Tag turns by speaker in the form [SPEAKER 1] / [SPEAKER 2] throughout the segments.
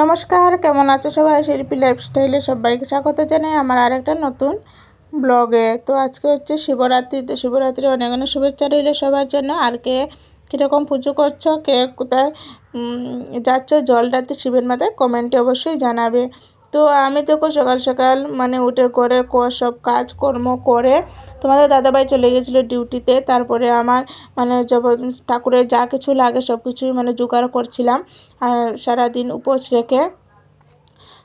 [SPEAKER 1] নমস্কার, কেমন আছো সবাই? শিল্পী লাইফস্টাইলে সবাইকে স্বাগত জানাই আমার আরেকটা নতুন ব্লগে তো আজকে হচ্ছে শিবরাত্রি, তো শিবরাত্রি অনেক অনেক শুভেচ্ছা রইল সবার জন্য। আর কে কীরকম পুজো করছ, কে কোথায় যাচ্ছ জল ডাতে শিবের মাথায় কমেন্টে অবশ্যই জানাবে। তো আমি তো সকাল সকাল মানে উঠে করে সব কাজকর্ম করে তোমাদের দাদাভাই চলে গেছিল ডিউটিতে। তারপরে আমার মানে যব ঠাকুরের যা কিছু লাগে সব কিছুই মানে জোগাড় করছিলাম, আর সারাদিন উপোস রেখে।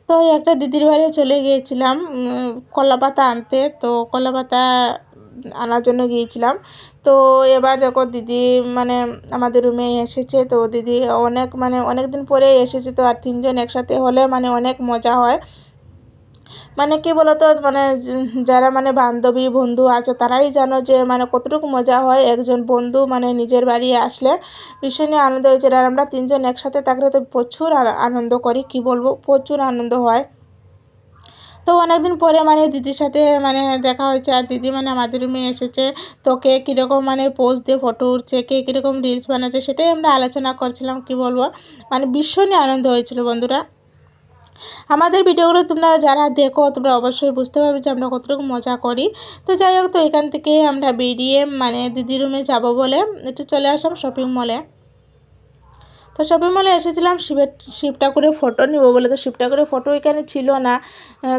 [SPEAKER 1] তো একটা দিদির বাড়ি চলে গিয়েছিলাম কলা পাতা আনতে। তো কলা পাতা আনার জন্য গিয়েছিলাম। তো এবার দেখো দিদি মানে আমাদের রুমে এসেছে। তো দিদি অনেক মানে অনেক দিন পরে এসেছে। তো আর তিনজন একসাথে হলে মানে অনেক মজা হয়। মানে কি বলতো মানে যারা মানে বান্ধবী, বন্ধু আছে, তারাই জানো যে মানে কতটুকু মজা হয় একজন বন্ধু মানে নিজের বাড়ি আসলে। ভীষণই আনন্দ হয়েছে। আর আমরা তিনজন একসাথে থাকলে তো প্রচুর আনন্দ করি। কি বলব? প্রচুর আনন্দ হয়। তো অনেকদিন পরে মানে দিদির সাথে মানে দেখা হয়েছে, আর দিদি মানে আমাদের রুমে এসেছে। তো কে কীরকম মানে পোস্ট দিয়ে ফটো উঠছে, কে কীরকম রিলস বানাচ্ছে সেটাই আমরা আলোচনা করছিলাম, কি বলব? মানে ভীষণই আনন্দ হয়েছিল বন্ধুরা। আমাদের ভিডিওগুলো তোমরা যারা দেখো, তোমরা অবশ্যই বুঝতে পারবে যে আমরা কতটুকু মজা করি। তো যাই হোক, তো এখান থেকে আমরা বেরিয়ে মানে দিদি রুমে যাব বলে একটু চলে আসলাম শপিং মলে তো শপিং মলে এসেছিলাম, শিবের, শিব ঠাকুরের ফটো নিব বলে। তো শিব ঠাকুরের ফটো এখানে ছিল না।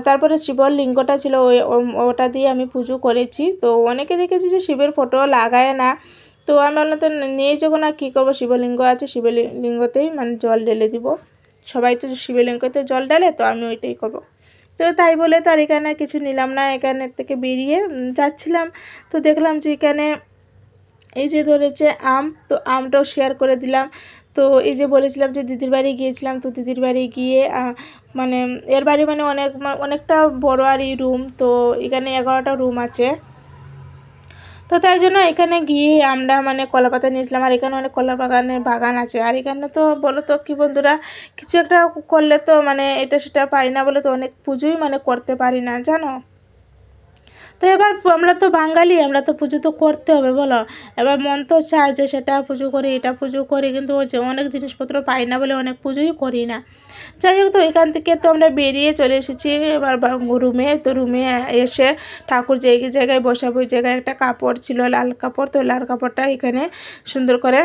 [SPEAKER 1] তারপরে শিবর লিঙ্গটা ছিল ওই ওটা দিয়ে আমি পুজো করেছি। তো অনেকে দেখেছি যে শিবের ফটো লাগায় না। তো আমি বললাম, তো নিয়ে যখন আর কী করব? শিবলিঙ্গ আছে শিবলিঙ্গতেই মানে জল ঢেলে দিব। সবাই তো শিবলিঙ্গতে জল ঢালে, তো আমি ওইটাই করব। তো তাই বলে তো আর এখানে কিছু নিলাম না এখানের থেকে বেরিয়ে যাচ্ছিলাম। তো দেখলাম যে এখানে এই যে ধরেছে আম, তো আমটাও শেয়ার করে দিলাম। তো এই যে বলেছিলাম যে দিদির বাড়ি গিয়েছিলাম, তো দিদির বাড়ি গিয়ে মানে এর বাড়ি মানে অনেক অনেকটা বড় আর এই রুম তো এখানে এগারোটা রুম আছে। তো তাই জন্য এখানে গিয়ে আমরা মানে কলা পাতা নিয়েছিলাম, আর এখানে অনেক কলা বাগানের বাগান আছে। আর এখানে তো বলো তো কি বন্ধুরা, কিছু একটা করলে তো মানে এটা সেটা পারি না বলে তো অনেক পুজোই মানে করতে পারি না, জানো? তো এবার আমরা তো বাঙালি, আমরা তো পুজো তো করতে হবে, বলো? এবার মন তো চায় যে সেটা পুজো করি, এটা পুজো করি, কিন্তু অনেক জিনিসপত্র পাই না বলে অনেক পুজোই করি না। যাই হোক তো, এখান থেকে তো আমরা বেরিয়ে চলে এসেছি। এবার রুমে, তো রুমে এসে ঠাকুর যে জায়গায় বসাবো, ওই জায়গায় একটা কাপড় ছিল, লাল কাপড়, তো লাল কাপড়টা এখানে সুন্দর করে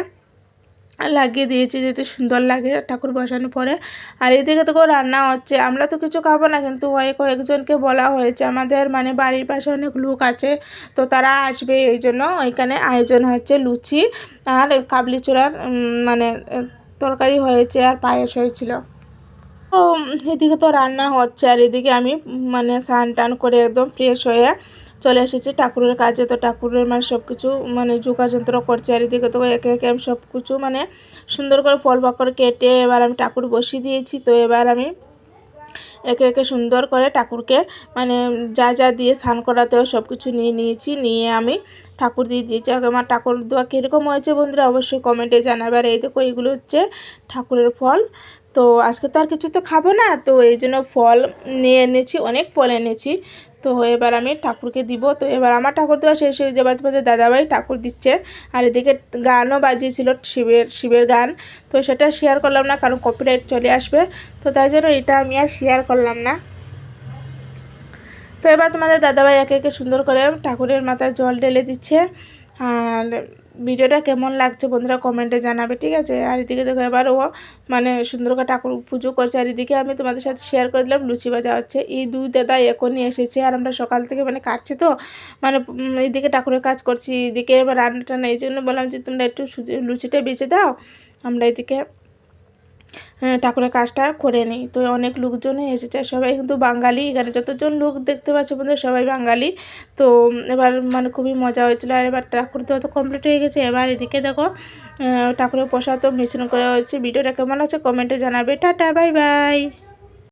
[SPEAKER 1] লাগিয়ে দিয়েছি যেতে সুন্দর লাগে ঠাকুর বসানোর পরে। আর এদিকে তো রান্না হচ্ছে, আমরা তো কিছু খাব না, কিন্তু ওই কয়েকজনকে বলা হয়েছে, আমাদের মানে বাড়ির পাশে অনেক লোক আছে, তো তারা আসবে, এই জন্য ওইখানে আয়োজন হচ্ছে লুচি আর কাবলি চূড়ার মানে তরকারি হয়েছে আর পায়েস হয়েছিল। তো এদিকে তো রান্না হচ্ছে, আর এদিকে আমি মানে স্নান টান করে একদম ফ্রেশ হয়ে চলে এসেছি, ঠাকুরের কাজে। তো ঠাকুরের মানে সব কিছু মানে যোগাযন্ত্র করছে আর এদিকে তো একে একে আমি সব কিছু মানে সুন্দর করে ফল পাকড় কেটে এবার আমি ঠাকুর বসিয়ে দিয়েছি। তো এবার আমি একে একে সুন্দর করে ঠাকুরকে মানে যা যা দিয়ে স্নান করাতে সব কিছু নিয়ে নিয়েছি। নিয়ে আমি ঠাকুর দিয়ে দিয়েছি আমার ঠাকুর দেওয়া কীরকম হয়েছে বন্ধুরা অবশ্যই কমেন্টে জানাবে। আর এই দেখো এইগুলো হচ্ছে ঠাকুরের ফল। তো আজকে তো আর কিছু তো খাব না, তো এই জন্য ফল নিয়ে এনেছি, অনেক ফল এনেছি। তো এবার আমি ঠাকুরকে দিব। তো এবার আমার ঠাকুর দেওয়া শেষ হয়ে যাবার পাশে দাদাভাই ঠাকুর দিচ্ছে। আর এদিকে গানও বাজিয়েছিল শিবের শিবের গান। তো সেটা শেয়ার করলাম না, কারণ কপিরাইট চলে আসবে। তো তাই জন্য এটা আমি আর শেয়ার করলাম না। তো এবার তোমাদের দাদাভাই একে একে সুন্দর করে ঠাকুরের মাথায় জল ঢেলে দিচ্ছে। আর ভিডিওটা কেমন লাগছে বন্ধুরা কমেন্টে জানাবে, ঠিক আছে? আর এদিকে দেখো এবার ও মানে সুন্দর করে ঠাকুর পুজো করছে। আর এদিকে আমি তোমাদের সাথে শেয়ার করে দিলাম, লুচি ভাজা হচ্ছে। এই দুই দাদা এখনই এসেছে আর আমরা সকাল থেকে মানে কাটছি তো মানে এদিকে ঠাকুরের কাজ করছি, এদিকে এবার রান্না টান্না এই জন্য বললাম যে তোমরা একটু লুচিটা বেঁচে দাও, আমরা এদিকে ঠাকুরের কাজটা করে নিই। তো অনেক লোকজনই এসেছে, সবাই কিন্তু বাঙালি। এখানে যতজন লোক দেখতে পাচ্ছ বন্ধু সবাই বাঙালি। তো এবার মানে খুবই মজা হয়েছিল। আর এবার ঠাকুর তো কমপ্লিট হয়ে গেছে। এবার এদিকে দেখো ঠাকুরের প্রসাদ তো মিশ্রণ করা হয়েছে। ভিডিওটা কেমন আছে কমেন্টে জানাবে। Tata, bye bye.